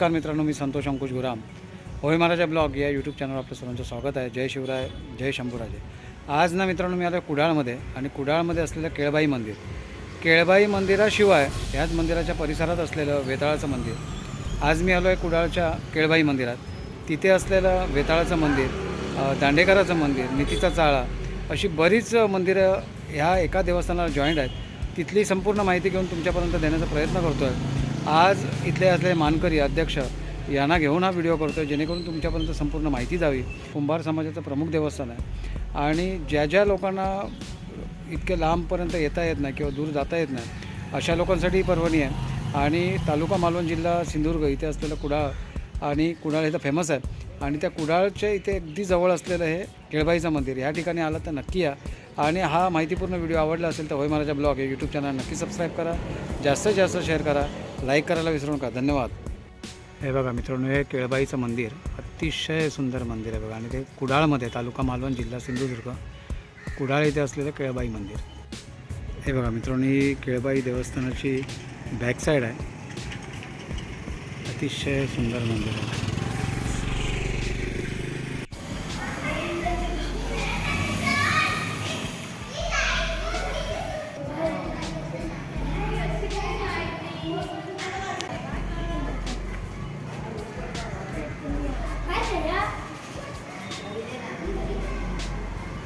नमस्कार मित्रांनो मी संतोष अंकुश गुराम. होय महाराजा ब्लॉग या यूट्यूब चॅनलवर आपलं सर्वांचं स्वागत आहे. जय शिवराय जय शंभूराजे. आज ना मित्रांनो मी आलो कुडाळमध्ये आणि कुडाळमध्ये असलेलं केळबाई मंदिर. केळबाई मंदिराशिवाय ह्याच मंदिराच्या परिसरात असलेलं वेताळाचं मंदिर. आज मी आलो आहे कुडाळच्या केळबाई मंदिरात. तिथे असलेलं वेताळाचं मंदिर दांडेकराचं मंदिर नितीचा चाळा अशी बरीच मंदिरं ह्या एका देवस्थानाला जॉईंट आहेत. तिथली संपूर्ण माहिती घेऊन तुमच्यापर्यंत देण्याचा प्रयत्न करतो आहे आज इथले असलेले मानकरी अध्यक्ष यांना घेऊन हा व्हिडिओ करतो आहे जेणेकरून तुमच्यापर्यंत संपूर्ण माहिती जावी. कुंभार समाजाचं प्रमुख देवस्थान आहे. आणि ज्या ज्या लोकांना इतके लांबपर्यंत येता येत नाही किंवा दूर जाता येत नाही अशा लोकांसाठी ही पर्वणी आहे. आणि तालुका मालवण जिल्हा सिंधुदुर्ग इथे असलेलं कुडाळ आणि कुडाळ इथं फेमस आहे. आणि त्या कुडाळच्या इथे अगदी जवळ असलेलं हे केळबाईचं मंदिर ह्या ठिकाणी आलं तर नक्की या. आणि हा माहितीपूर्ण व्हिडिओ आवडला असेल तर होय महाराजा ब्लॉग हे यूट्यूब चॅनल नक्की सबस्क्राईब करा. जास्तीत जास्त शेअर करा. लाईक करायला विसरू नका. धन्यवाद. हे बघा मित्रांनो हे केळबाईचं मंदिर अतिशय सुंदर मंदिर आहे बघा. आणि ते कुडाळमध्ये तालुका मालवण जिल्हा सिंधुदुर्ग कुडाळ इथे असलेलं केळबाई मंदिर. हे बघा मित्रांनो ही केळबाई देवस्थानाची बॅकसाईड आहे. अतिशय सुंदर मंदिर आहे.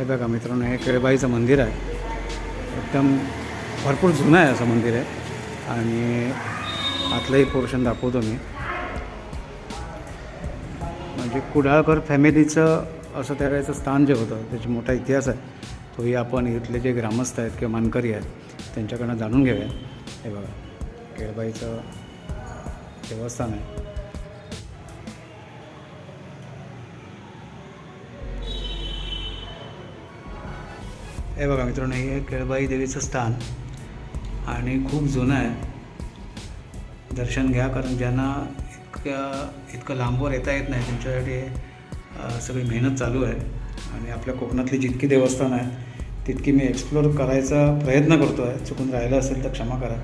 हे बघा मित्रांनो हे केळबाईचं मंदिर आहे. एकदम भरपूर जुनं आहे असं मंदिर आहे. आणि आतलंही पोर्शन दाखवतो मी. म्हणजे कुडाळकर फॅमिलीचं असं त्यावेळेचं स्थान जे होतं त्याचा मोठा इतिहास आहे. तोही आपण इथले जे ग्रामस्थ आहेत किंवा मानकरी आहेत त्यांच्याकडनं जाणून घेऊया. हे बघा केळबाईचं देवस्थान आहे. हे बघा मित्रांनो हे केळबाई देवीचं स्थान आणि खूप जुनं आहे. दर्शन घ्या कारण ज्यांना इतक्या इतकं लांबवर येता येत नाही त्यांच्यासाठी सगळी मेहनत चालू आहे. आणि आपल्या कोकणातली जितकी देवस्थान आहेत तितकी मी एक्सप्लोर करायचा प्रयत्न करतो आहे चुकून राहिलं असेल तर क्षमा करा.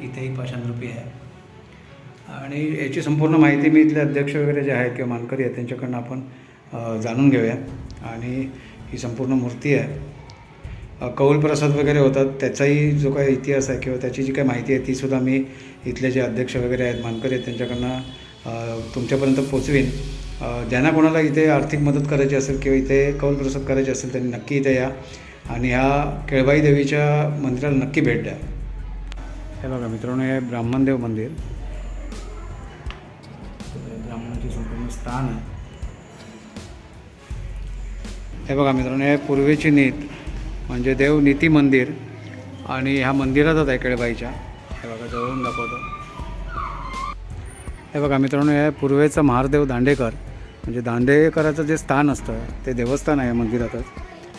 इथेही पाषाणरूपी आहे. आणि याची संपूर्ण माहिती मी इथले अध्यक्ष वगैरे जे आहेत किंवा मानकरी आहेत त्यांच्याकडनं आपण जाणून घेऊया. आणि ही संपूर्ण मूर्ती आहे. कौल प्रसाद वगैरे होतात त्याचाही जो काही इतिहास आहे किंवा त्याची जी काही माहिती आहे तीसुद्धा मी इथले जे अध्यक्ष वगैरे आहेत मानकर आहेत त्यांच्याकडनं तुमच्यापर्यंत पोचवीन. ज्यांना कोणाला इथे आर्थिक मदत करायची असेल किंवा इथे कौल प्रसाद करायचे असेल त्यांनी नक्की इथे या आणि ह्या केळबाई देवीच्या मंदिराला नक्की भेट द्या. हे बघा मित्रांनो हे ब्राह्मणदेव मंदिर. ब्राह्मणाची संपूर्ण स्थान आहे. हे बघा मित्रांनो हे पूर्वेची नीत म्हणजे देव नीती मंदिर आणि ह्या मंदिरातच आहे केळबाईच्या. हे बघा जवळून दाखवतो. हे बघा मित्रांनो हे पूर्वेचं महारदेव दांडेकर. म्हणजे दांडेकराचं जे स्थान असतं ते देवस्थान आहे मंदिरातच.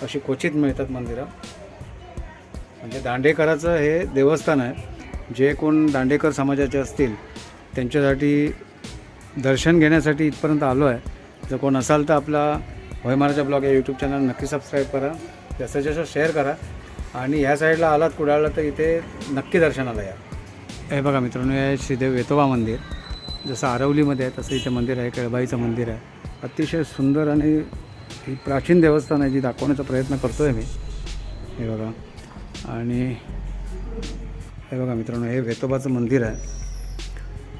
अशी क्वचित मिळतात मंदिरं. म्हणजे दांडेकराचं हे देवस्थान आहे. जे कोण दांडेकर समाजाचे असतील त्यांच्यासाठी दर्शन घेण्यासाठी इथपर्यंत आलो आहे. जर कोण असाल तर आपला होय महाराजा ब्लॉग या यूट्यूब चॅनल नक्की सबस्क्राईब करा जास्तीत जास्त शेअर करा आणि ह्या साईडला आलात कुडाळला तर इथे नक्की दर्शनाला या. हे बघा मित्रांनो हे श्रीदेव वेतोबा मंदिर. जसं आरवलीमध्ये आहे तसं इथे मंदिर आहे केळबाईचं मंदिर आहे. अतिशय सुंदर आणि ही प्राचीन देवस्थान आहे जी दाखवण्याचा प्रयत्न करतो आहे मी. हे बघा. आणि हे बघा मित्रांनो हे वेतोबाचं मंदिर आहे.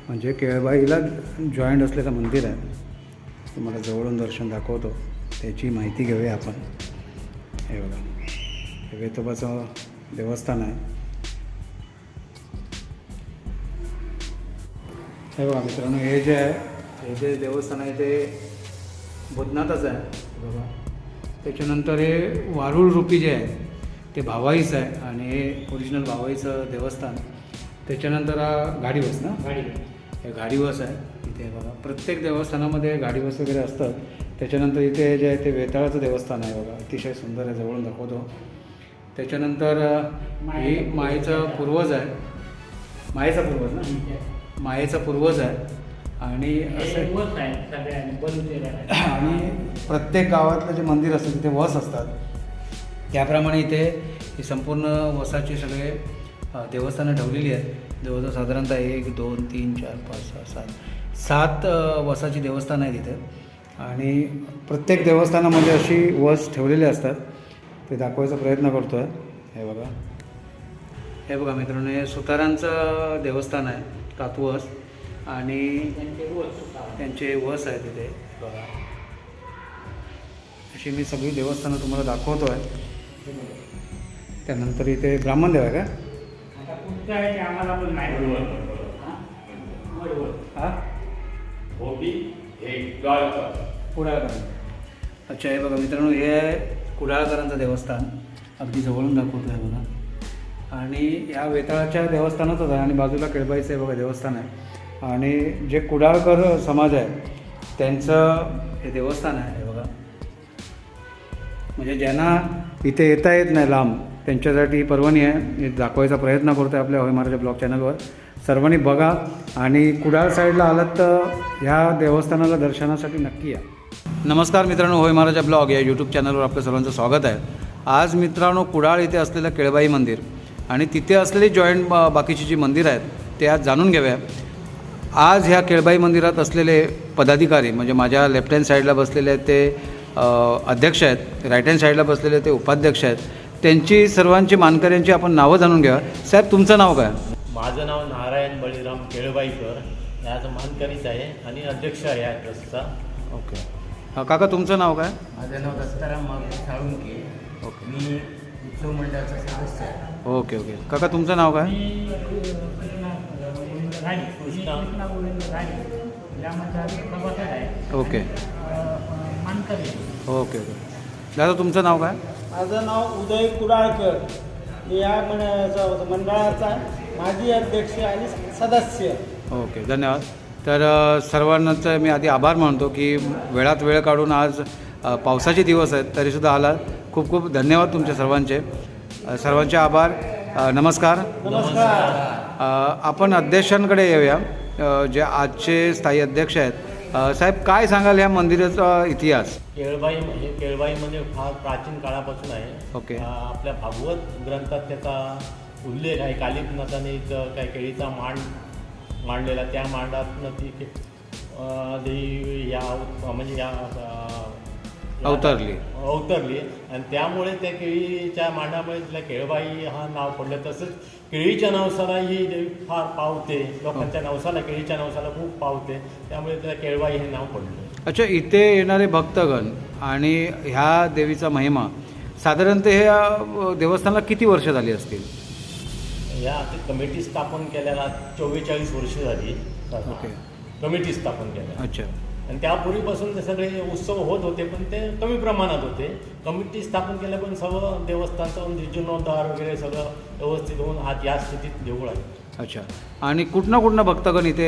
म्हणजे केळबाईला जॉईंट असलेलं मंदिर आहे. तुम्हाला जवळून दर्शन दाखवतो. त्याची माहिती घेऊया आपण. हे बघा. हे वेतोबाचं देवस्थान आहे. हे बघा मित्रांनो हे जे आहे हे जे देवस्थान आहे ते बुधनाथच आहे. बघा. त्याच्यानंतर हे वारुळ रूपी जे आहे ते भावाईचं आहे आणि हे ओरिजिनल भावाईचं देवस्थान. त्याच्यानंतर हा गाडीवस ना? गाडी हे गाडीवस आहे. इथे बघा प्रत्येक देवस्थानामध्ये गाडीवस वगैरे असतात. त्याच्यानंतर इथे जे आहे ते वेताळाचं देवस्थान आहे बघा. अतिशय सुंदर आहे जवळून दाखवतो. त्याच्यानंतर ही मायेचा पूर्वज आहे. मायेचा पूर्वज ना? मायेचा पूर्वज आहे. आणि असं. आणि प्रत्येक गावातलं जे मंदिर असतं तिथे वस असतात. त्याप्रमाणे इथे ही संपूर्ण वसाची सगळे देवस्थानं ठेवलेली आहेत. जवळजवळ साधारणतः एक दोन तीन चार पाच सहा सात सात वसाची देवस्थान आहे तिथे आणि प्रत्येक देवस्थानामध्ये अशी वस ठेवलेली असतात. ते दाखवायचा प्रयत्न करतो आहे हे बघा. हे बघा मित्रांनो हे सुतारांचं देवस्थान आहे. कातवस आणि त्यांचे वस आहे तिथे. बघा. अशी मी सगळी देवस्थानं तुम्हाला दाखवतो आहे त्यानंतर इथे ब्राह्मण देव आहे का? आता कुठचं आहे ते आम्हाला पण नाही हा? कुडाळकरांचं. कुडाळकर अच्छा हे बघा मित्रांनो हे आहे कुडाळकरांचं देवस्थान. अगदी जवळून दाखवतो आहे बघा. आणि या वेताळाच्या देवस्थानातच आहे आणि बाजूला केळबाईचं बघा देवस्थान आहे. आणि जे कुडाळकर समाज आहे त्यांचं हे देवस्थान आहे बघा. म्हणजे ज्यांना इथे येता येत नाही लांब त्यांच्यासाठी ही पर्वणी आहे. मी दाखवायचा प्रयत्न करतो आहे आपल्या होय महाराजा ब्लॉग चॅनलवर. सर्वांनी बघा आणि कुडाळ साईडला आलात तर ह्या देवस्थानाला दर्शनासाठी नक्की या. नमस्कार मित्रांनो होय महाराजा ब्लॉग या यूट्यूब चॅनलवर आपलं सर्वांचं स्वागत आहे. आज मित्रांनो कुडाळ इथे असलेलं केळबाई मंदिर आणि तिथे असलेली जॉईंट बाकीची जी मंदिरं आहेत ते आज जाणून घेऊया. आज ह्या केळबाई मंदिरात असलेले पदाधिकारी म्हणजे माझ्या लेफ्ट हँड साईडला बसलेले ते अध्यक्ष आहेत राईट हँड साईडला बसलेले ते उपाध्यक्ष आहेत. त्यांची सर्वांची मानकऱ्यांची आपण नावं जाणून घ्या साहेब तुमचं नाव काय? माझं नाव नारायण बळीराम केळबाईकर. याचं मानकरीच आहे आणि अध्यक्ष आहे या ट्रस्टचा ओके हा, काका तुमचं नाव काय? माझं नाव दत्ताराम मागू साळुंके. ओके. मी उत्सव मंडळाचा सदस्य आहे. Okay okay. काका तुमचं नाव काय? मंडळाचा ओके. Okay okay. दादा तुमचं नाव काय? माझं नाव उदय कुडाळकर. मी या मन- मंडळाचा माजी अध्यक्ष आणि सदस्य. ओके धन्यवाद. तर अ, सर्वांचं मी आधी आभार मानतो की वेळात वेळ काढून आज पावसाचे दिवस आहेत तरीसुद्धा आला. खूप खूप धन्यवाद तुमच्या सर्वांचे. सर्वांचे आभार. नमस्कार. आपण अध्यक्षांकडे येऊया. जे आजचे स्थायी अध्यक्ष आहेत. साहेब काय सांगाल ह्या मंदिराचा इतिहास? केळबाई हे केळबाईमध्ये फार प्राचीन काळापासून आहे. ओके. आपल्या भागवत ग्रंथात त्याचा उल्लेख आहे. कालिपनाथाने एक काय केळीचा मांड मांडलेला त्या मांडातनं ती देवी या म्हणजे या अवतरली. अवतरली. आणि त्यामुळे त्या केळीच्या मांडामुळे तिला केळबाई हा नाव पडलं. तसंच केळीच्या नवसाला ही देवी फार पावते लोकांच्या नवसाला केळीच्या नवसाला खूप पावते. त्यामुळे तिला केळबाई हे नाव पडलं. अच्छा इथे येणारे भक्तगण आणि ह्या देवीचा महिमा साधारणतः ह्या देवस्थानाला किती वर्ष झाली असतील? या कमिटी स्थापन केल्याला चव्वेचाळीस वर्ष झाली. ओके. कमिटी स्थापन केल्या. अच्छा. आणि त्यापूर्वीपासून ते सगळे उत्सव होत होते पण ते कमी प्रमाणात होते. कमिटी स्थापन केल्या पण सर्व देवस्थानचं जीर्णोद्धार वगैरे सगळं व्यवस्थित होऊन आज या स्थितीत देऊळ आहे अच्छा. आणि कुठनं कुठनं भक्तगण इथे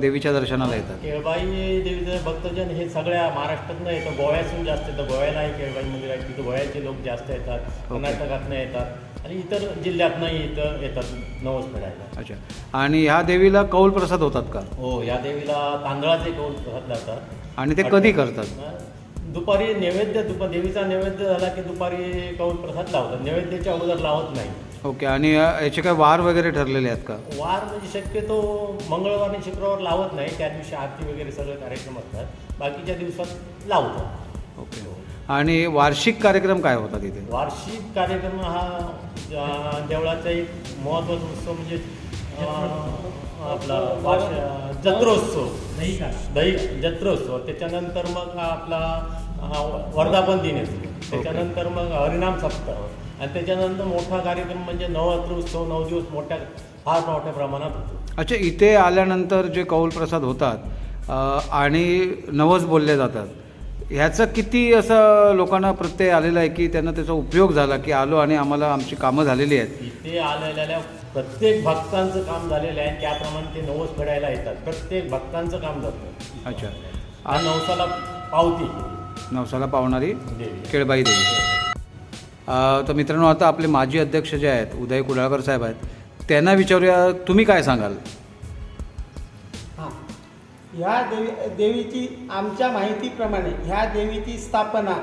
देवीच्या दर्शनाला येतात? केळबाई देवीचे भक्तजन हे सगळ्या महाराष्ट्रातनं येतं. गोव्यातून जास्त येतं. गोव्याला आहे केळबाई मंदिर आहे. तिथं गोव्याचे लोक जास्त येतात. कर्नाटकातनं येतात. आणि इतर जिल्ह्यातनंही इथं येतात. नवस फेडायला. अच्छा. आणि ह्या देवीला कौल प्रसाद होतात का? हो या देवीला तांदळाचे कौल प्रसाद लागतात. आणि ते कधी करतात? दुपारी नैवेद्य दुपार देवीचा नैवेद्य झाला की दुपारी कौल प्रसाद लावतात. नैवेद्याच्या अगोदर लावत नाही ओके आणि याचे काय वार वगैरे ठरलेले आहेत का? वार म्हणजे शक्यतो मंगळवार आणि शुक्रवार लावत नाही त्या दिवशी आरती वगैरे सगळे कार्यक्रम असतात. बाकीच्या दिवसात लावतात ओके. आणि वार्षिक कार्यक्रम काय होतात इथे वार्षिक कार्यक्रम हा देवळाचा एक महत्त्वाचा उत्सव म्हणजे आपला वार्ष जत्रोत्सव. दही का दही जत्रोत्सव. त्याच्यानंतर मग हा आपला हा वर्धापन दिन येतो त्याच्यानंतर मग हरिनाम सप्ताह. आणि त्याच्यानंतर मोठा कार्यक्रम म्हणजे नवरात्र उत्सव नऊ दिवस मोठ्या फार मोठ्या प्रमाणात होतो. अच्छा इथे आल्यानंतर जे कौल प्रसाद होतात आणि नवस बोलले जातात ह्याचं किती असं लोकांना प्रत्यय आलेला आहे की त्यांना त्याचा उपयोग झाला की आलो आणि आम्हाला आमची कामं झालेली आहेत? इथे आलेल्या प्रत्येक भक्तांचं काम झालेलं आहे त्याप्रमाणे ते नवस फेडायला येतात. प्रत्येक भक्तांचं काम जातं अच्छा. आणि नवसाला पावती. नवसाला पावणारी देवी. केळबाई देवी. तर मित्रांनो आता आपले माजी अध्यक्ष जे आहेत उदय कुडाळकर साहेब आहेत त्यांना विचारूया तुम्ही काय सांगाल? हां. ह्या देवी देवीची आमच्या माहितीप्रमाणे ह्या देवीची स्थापना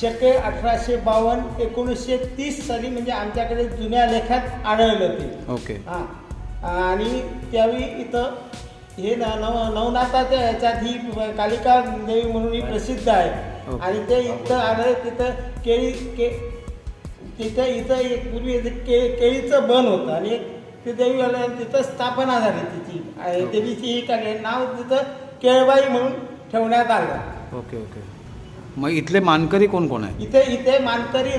शके अठराशे बावन्न एकोणीसशे तीस साली म्हणजे आमच्याकडे जुन्या लेखात आढळलं ते ओके. हां. आणि त्यावेळी इथं हे न नव नवनाथाच्या ह्याच्यात ही कालिका देवी म्हणून ही प्रसिद्ध आहे. आणि ते इथं आलं तिथं केळी के तिथं इथं एक पूर्वी के केळीचं बन होतं आणि एक ते देवी आलं आणि तिथं स्थापना झाली तिची. देवीची ही काय नाव तिथं केळबाई म्हणून ठेवण्यात आलं. Okay okay. मग इथले मानकरी कोण कोण आहे इथे इथे मानकरी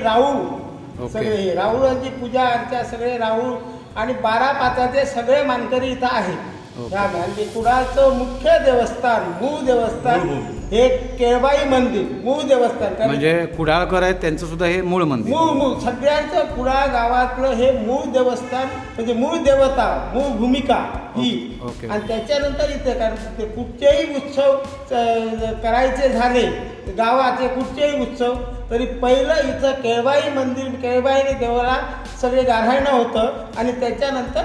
ओके. सगळे राऊळांची पूजा अर्चा सगळे राऊळ आणि बारा पाचाचे सगळे मानकरी इथं आहेत. कुडाचं मुख्य देवस्थान मूळ देवस्थान. हे केळबाई मंदिर मूळ देवस्थान. म्हणजे कुडाळकर आहेत त्यांचं सुद्धा हे मूळ मंदिर. मूळ मूळ. सगळ्यांचं कुडाळ गावातलं हे मूळ देवस्थान म्हणजे मूळ देवता मूळ भूमिका ही. ओके. आणि त्याच्यानंतर इथे कारण ते कुठचेही उत्सव अं, करायचे झाले गावाचे कुठचेही उत्सव तरी पहिलं इथं केळबाई मंदिर केळबाई देवाला सगळे गाऱ्हाणं होतं आणि त्याच्यानंतर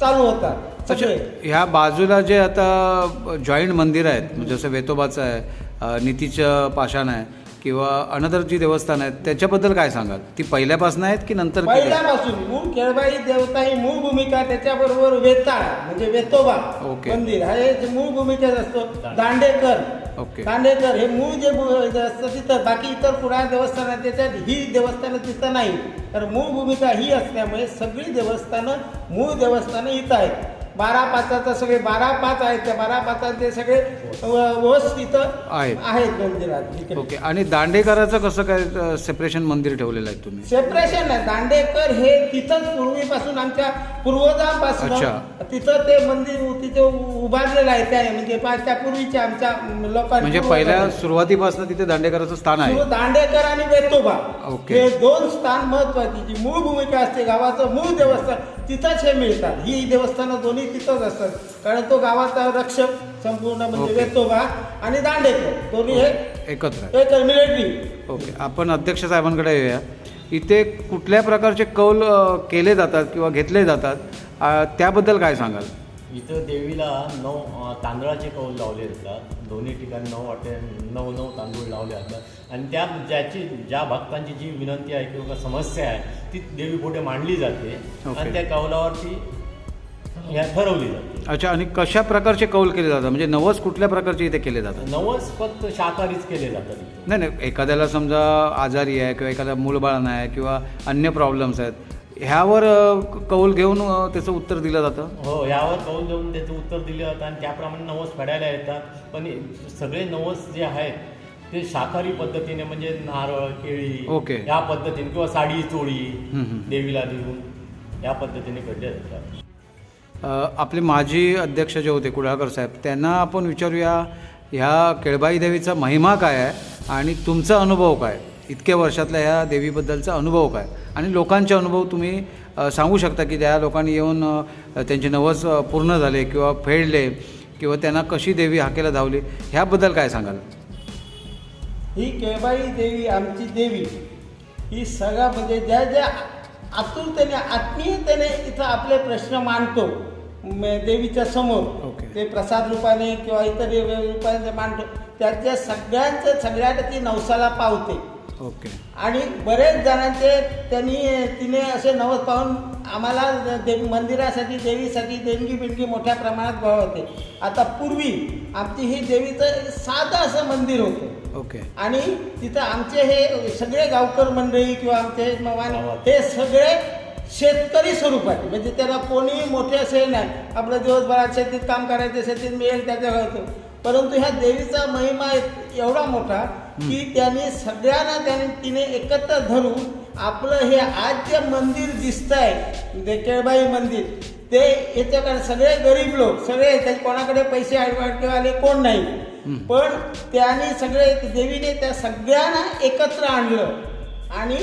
चालू होतात. अच्छा ह्या बाजूला जे आता जॉईंट मंदिर आहेत म्हणजे जसं वेतोबाचं आहे नितीचं पाषाण आहे किंवा अनदर जी देवस्थान आहेत त्याच्याबद्दल काय सांगाल? ती पहिल्यापासून आहेत की नंतर? पहिल्यापासून. मूळ केळबाई देवता ही मूळ भूमिका त्याच्याबरोबर वेताळ म्हणजे वेतोबा ओके. मंदिर. हा हे मूळ भूमिकेत असतो दांडेकर. ओके. दांडेकर हे मूळ जे असतं तिथं बाकी इतर कुणा देवस्थान आहेत त्याच्यात ही देवस्थानं तिथं नाही. तर मूळ भूमिका ही असल्यामुळे सगळी देवस्थानं मूळ देवस्थानं इथं आहेत. बारा पाचाचं सगळे बारा पाच आहेत त्या बारा पाचाचे सगळे व- वस तिथं आहेत. आहेत मंदिरात. ओके आणि दांडेकराचं कसं काय सेपरेशन मंदिर ठेवलेलं आहे तुम्ही सेपरेशन आहे दांडेकर हे तिथंच पूर्वीपासून आमच्या पूर्वजांपासून. तिथं ते मंदिर तिथे उभारलेलं आहे त्या म्हणजे त्या पूर्वीच्या आमच्या लोकांनी म्हणजे पहिल्या सुरुवातीपासून तिथे दांडेकराचं स्थान आहे दांडेकर आणि वेतोबा ओके. हे दोन स्थान महत्वाची जी मूळ भूमिका असते गावाचं मूळ देवस्थान तिथंच हे मिळतात. ही देवस्थानं दोन्ही तिथंच असतात. कारण तो गावाचा रक्षक संपूर्ण म्हणजे ओके. वेतोबा आणि दांडेकर दोन्ही हे एकत्र. आहे एक मिलिटरी ओके. आपण अध्यक्ष साहेबांकडे येऊया. इथे कुठल्या प्रकारचे कौल अ, केले जातात किंवा घेतले जातात? अ, त्याबद्दल काय सांगाल? इथं देवीला नऊ तांदळाचे कौल लावले जातात. दोन्ही ठिकाणी नऊ वाटे नऊ नऊ तांदूळ लावले जातात. आणि त्या ज्याची ज्या भक्तांची जी विनंती आहे किंवा समस्या आहे ती देवी पुढे मांडली जाते. आणि त्या कौलावरती ठरवली जाते. अच्छा आणि कशा प्रकारचे कौल केले जातात? म्हणजे नवस कुठल्या प्रकारचे इथे केले जातात? नवस फक्त शाकाहारीच केले जातात. नाही नाही एखाद्याला समजा आजारी आहे किंवा एखादा मूलबाळ नाही आहे किंवा अन्य प्रॉब्लेम्स आहेत ह्यावर कौल घेऊन त्याचं उत्तर दिलं जातं हो यावर कौल देऊन त्याचं उत्तर दिलं जातं आणि त्याप्रमाणे नवस फेडायला येतात पण सगळे नवस जे आहेत ते शाकाहारी पद्धतीने म्हणजे नारळ केळी ओके. या पद्धतीने किंवा साडी चोळी. देवीला देऊन या पद्धतीने फेडले जातात अ, आपले माजी अध्यक्ष जे होते कुडाळकर साहेब त्यांना आपण विचारूया ह्या केळबाई देवीचा महिमा काय आहे आणि तुमचा अनुभव काय इतक्या वर्षातल्या ह्या देवीबद्दलचा अनुभव काय? आणि लोकांचे अनुभव तुम्ही सांगू शकता की त्या लोकांनी येऊन त्यांचे नवस पूर्ण झाले किंवा फेडले किंवा त्यांना कशी देवी हाकेला धावली ह्याबद्दल काय सांगाल? ही केळबाई देवी आमची देवी ही सगळा म्हणजे ज्या ज्या आतुरतेने आत्मीयतेने इथं आपले प्रश्न मांडतो देवीच्या समोर. ओके. ते प्रसाद रूपाने किंवा इतर रूपाने ते मांडतो त्याच्या सगळ्यांचं सगळ्यात ती नवसाला पावते. ओके. आणि बरेच जणांचे त्यांनी तिने असे नवस पाहून आम्हाला देवी मंदिरासाठी देवीसाठी देणगी बिणगी मोठ्या प्रमाणात गोळा होते आता पूर्वी आमची ही देवीचं साधं असं मंदिर होतं. ओके. आणि तिथं आमचे हे सगळे गावकर मंडळी किंवा आमचे मवान हे सगळे शेतकरी स्वरूपाचे. म्हणजे त्याला कोणी मोठे असे नाही. आपलं दिवसभरात शेतीत काम करायचं शेतीत मिळेल त्याच्या घरात परंतु ह्या देवीचा महिमा एवढा मोठा की त्यांनी सगळ्यांना त्याने तिने एकत्र धरून आपलं हे आज जे मंदिर दिसत आहे केळबाई मंदिर. ते याच्याकडे सगळे गरीब लोक सगळे त्या कोणाकडे पैसे आले कोण नाही. पण त्याने सगळे देवीने त्या सगळ्यांना एकत्र आणलं. आणि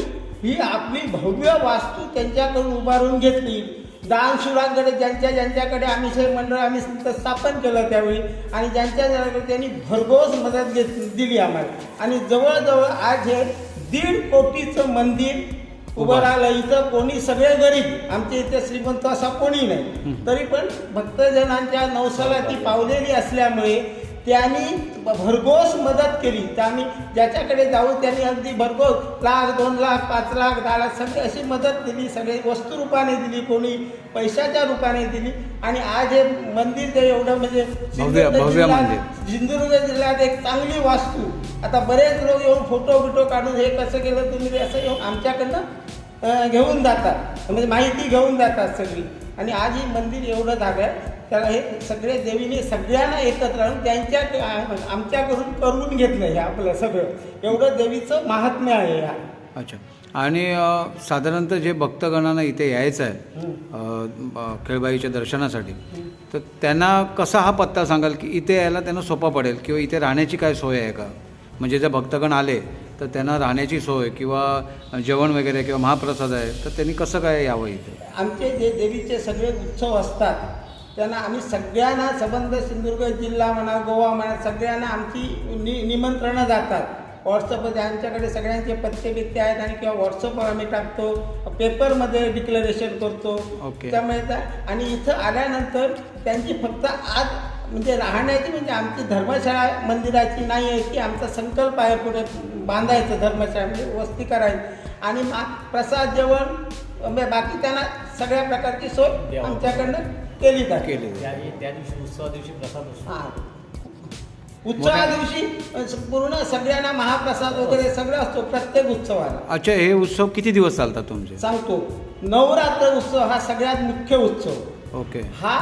ही आपली भव्य वास्तू त्यांच्याकडून उभारून घेतली. दान सुरांकडे ज्यांच्या ज्यांच्याकडे आम्ही हे मंडळ आम्ही स्थापन केलं त्यावेळी आणि ज्यांच्या ज्यांच्याकडे त्यांनी भरघोस मदत घेत दिली आम्हाला. आणि जवळजवळ आज हे दीड कोटीचं मंदिर उभं राहिलं इथं कोणी सगळे गरीब. आमच्या इथे श्रीमंत असा कोणी नाही. तरी पण भक्तजनांच्या नवसाला ती पावलेली असल्यामुळे त्यांनी भरघोस मदत केली. तर आम्ही ज्याच्याकडे जाऊ त्यांनी अगदी भरघोस लाख दोन लाख पाच लाख दहा लाख सगळी अशी मदत दिली सगळे वस्तू रूपाने दिली कोणी पैशाच्या रूपाने दिली. आणि आज हे मंदिर ते एवढं म्हणजे सिंधुदुर्ग जिल्ह्यात- एक चांगली वास्तू. आता बरेच लोक येऊन फोटो बिटो काढून हे कसं केलं तुम्ही असं येऊन आमच्याकडनं घेऊन जातात. म्हणजे माहिती घेऊन जातात सगळी. आणि आज ही मंदिर एवढं आहे. त्याला हे सगळे देवीने सगळ्यांना एकत्र आणून त्यांच्या आमच्याकडून करून घेतलं हे आपलं सगळं. एवढं देवीचं महात्म्य आहे या. अच्छा. आणि साधारणतः जे भक्तगणांना इथे यायचं आहे खेळबाईच्या दर्शनासाठी तर त्यांना कसा हा पत्ता सांगाल की इथे यायला त्यांना सोपा पडेल किंवा इथे राहण्याची काय सोय आहे का? म्हणजे जर भक्तगण आले तर त्यांना राहण्याची सोय किंवा जेवण वगैरे किंवा महाप्रसाद आहे तर त्यांनी कसं काय यावं इथे? आमचे जे देवीचे सगळे उत्सव असतात त्यांना आम्ही सगळ्यांना संबंध सिंधुदुर्ग जिल्हा म्हणा गोवा म्हणा सगळ्यांना आमची नि निमंत्रणं जातात व्हॉट्सअपमध्ये आमच्याकडे सगळ्यांचे पत्ते बित्ते आहेत आणि किंवा व्हॉट्सअपवर आम्ही टाकतो पेपरमध्ये डिक्लरेशन करतो ओके. त्यामुळे त्या- आणि इथं आल्यानंतर त्यांची फक्त आज म्हणजे राहण्याची म्हणजे आमची धर्मशाळा मंदिराची नाही आहे की आमचा संकल्प आहे पुढे बांधायचं धर्मशाळा म्हणजे वस्ती करायची आणि मा प्रसाद जेवण म्हणजे बाकी त्यांना सगळ्या प्रकारची सोय. आमच्याकडनं केली जाते केले. त्या त्या दिवशी उत्सवा दिवशी प्रसाद असतो हा. उत्सवा दिवशी पूर्ण सगळ्यांना महाप्रसाद वगैरे सगळं असतो प्रत्येक उत्सवाला. अच्छा हे उत्सव किती दिवस चालतात तुमचे? सांगतो नवरात्र उत्सव हा सगळ्यात मुख्य उत्सव. ओके. हा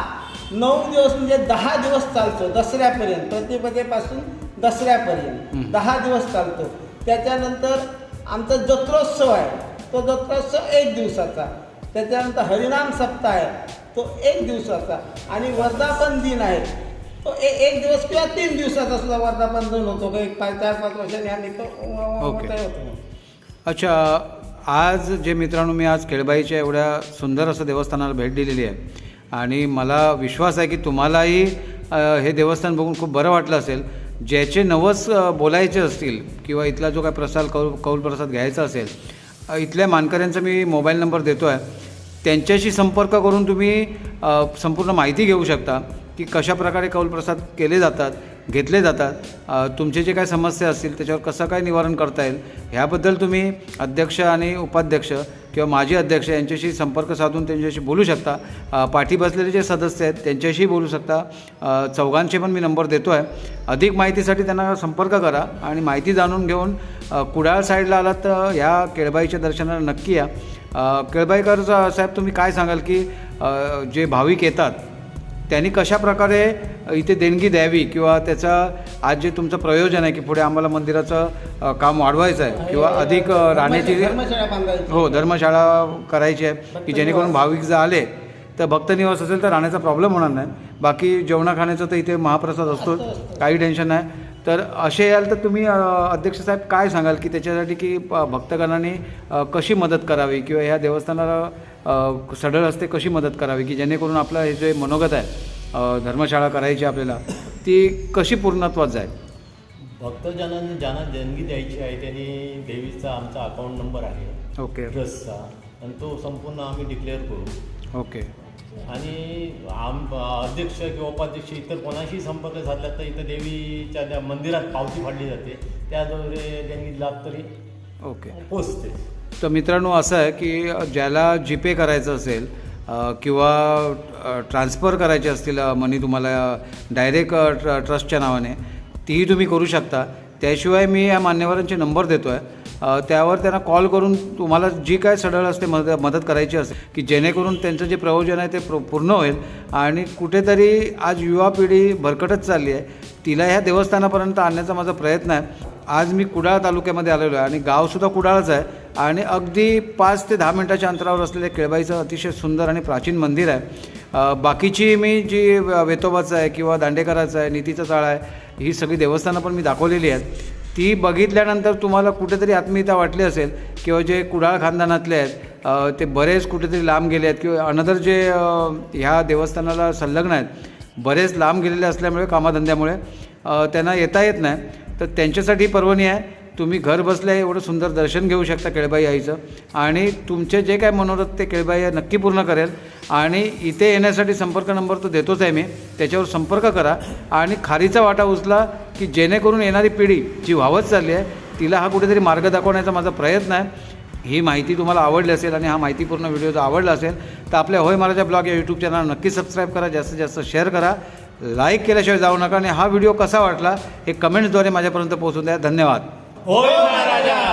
नऊ दिवस म्हणजे दहा दिवस चालतो दसऱ्यापर्यंत प्रतिपदेपासून दसऱ्यापर्यंत. हं. दहा दिवस चालतो. त्याच्यानंतर आमचा जत्रोत्सव आहे. तो जत्रोत्सव एक दिवसाचा. त्याच्यानंतर हरिनाम सप्ताह आहे. तो एक दिवसाचा. आणि वर्धापन दिन आहे. तो ए एक दिवस किंवा तीन दिवसाचा सुद्धा वर्धापन दिन होतो. का एक पाच चार पाच वर्षांनी आम्ही तो ओके. मोठा होतो. अच्छा आज जे मित्रांनो मी आज केळबाईच्या एवढ्या सुंदर असं देवस्थानाला भेट दिलेली आहे. आणि मला विश्वास आहे की तुम्हालाही हे देवस्थान बघून खूप बरं वाटलं असेल. ज्याचे नवस बोलायचे असतील किंवा इथला जो काय प्रसाद कौल कौल प्रसाद घ्यायचा असेल इथल्या मानकऱ्यांचा मी मोबाईल नंबर देतो आहे त्यांच्याशी संपर्क करून तुम्ही संपूर्ण माहिती घेऊ शकता की कशा प्रकारे कौलप्रसाद केले जातात घेतले जातात. तुमचे जे काय समस्या असतील त्याच्यावर कसं काय निवारण करता येईल ह्याबद्दल तुम्ही अध्यक्ष आणि उपाध्यक्ष किंवा माजी अध्यक्ष यांच्याशी संपर्क साधून त्यांच्याशी बोलू शकता. पाठी बसलेले जे सदस्य आहेत त्यांच्याशी बोलू शकता. चौघांचे पण मी नंबर देतो आहे अधिक माहितीसाठी त्यांना संपर्क करा आणि माहिती जाणून घेऊन कुडाळ साईडला आलात तर ह्या केळबाईच्या दर्शनाला नक्की या. केळबाईकर साहेब तुम्ही काय सांगाल की जे भाविक येतात त्यांनी कशा प्रकारे इथे देणगी द्यावी किंवा त्याचा आज जे तुमचं प्रयोजन आहे की पुढे आम्हाला मंदिराचं काम वाढवायचं आहे किंवा अधिक राहण्याची हो धर्मशाळा करायची आहे की जेणेकरून भाविक जर आले तर भक्तनिवास असेल तर राहण्याचा प्रॉब्लेम होणार नाही. बाकी जेवणा खाण्याचं तर इथे महाप्रसाद असतो. काही टेन्शन नाही. तर असे याल तर तुम्ही अध्यक्ष साहेब काय सांगाल की त्याच्यासाठी की भक्तगणांनी कशी मदत करावी किंवा ह्या देवस्थानाला सढळ असते कशी मदत करावी की जेणेकरून आपलं हे जे मनोगत आहे धर्मशाळा करायची आपल्याला ती कशी पूर्णत्वात जाईल? भक्तजनांनी ज्यांना देणगी द्यायची आहे त्यांनी देवीचा आमचा अकाउंट नंबर आहे. ओके. ट्रस्टचा आणि तो संपूर्ण आम्ही डिक्लेअर करू. ओके. आणि आम अध्यक्ष किंवा उपाध्यक्ष इतर कोणाशी संपर्क साधला तर इथं देवीच्या त्या मंदिरात पावती फाडली जाते. त्याद्वारे त्यांनी लाभ तरी ओके. पोचते. तर मित्रांनो असं आहे की ज्याला जीपे करायचं असेल किंवा ट्रान्सफर करायचे असतील मनी तुम्हाला डायरेक्ट ट्रस्टच्या नावाने तीही तुम्ही करू शकता. त्याशिवाय मी या मान्यवरांचे नंबर देतो आहे त्यावर त्यांना कॉल करून तुम्हाला जी काय सडळ असते मद मदत करायची असते की जेणेकरून त्यांचं जे प्रयोजन आहे ते प्र पूर्ण होईल. आणि कुठेतरी आज युवा पिढी भरकटच चालली आहे. तिला ह्या देवस्थानापर्यंत आणण्याचा माझा प्रयत्न आहे. आज मी कुडाळ तालुक्यामध्ये आलेलो आहे आणि गावसुद्धा कुडाळच आहे. आणि अगदी पाच ते दहा मिनटाच्या अंतरावर असलेल्या केळबाईचं अतिशय सुंदर आणि प्राचीन मंदिर आहे. बाकीची मी जी वेतोबाचं आहे किंवा दांडेकराचं आहे नीतीचं चाळ आहे ही सगळी देवस्थानं पण मी दाखवलेली आहेत. ती बघितल्यानंतर तुम्हाला कुठेतरी आत्मीयता वाटली असेल किंवा जे कुडाळ खानदानातले आहेत ते बरेच कुठेतरी लांब गेले आहेत किंवा अनदर जे ह्या देवस्थानाला संलग्न आहेत बरेच लांब गेलेले असल्यामुळे कामाधंद्यामुळे त्यांना येता येत नाही. तर त्यांच्यासाठी पर्वणी आहे. तुम्ही घर बसल्या एवढं सुंदर दर्शन घेऊ शकता केळबाई आईचं. आणि तुमचे जे काय मनोरथ ते केळबाई आई नक्की पूर्ण करेल. आणि इथे येण्यासाठी संपर्क नंबर तो देतोच आहे मी. त्याच्यावर संपर्क करा. आणि खारीचा वाटा उचला की जेणेकरून येणारी पिढी जी वाहत चालली आहे तिला हा कुठेतरी मार्ग दाखवण्याचा माझा प्रयत्न आहे. ही माहिती तुम्हाला आवडली असेल आणि हा माहितीपूर्ण व्हिडिओ जर आवडला असेल तर आपल्या होय महाराजा ब्लॉग या यूट्यूब चॅनल नक्की सबस्क्राईब करा. जास्तीत जास्त शेअर करा. लाईक केल्याशिवाय जाऊ नका आणि हा व्हिडिओ कसा वाटला हे कमेंट्सद्वारे माझ्यापर्यंत पोहोचून द्या. धन्यवाद. おはよ大家。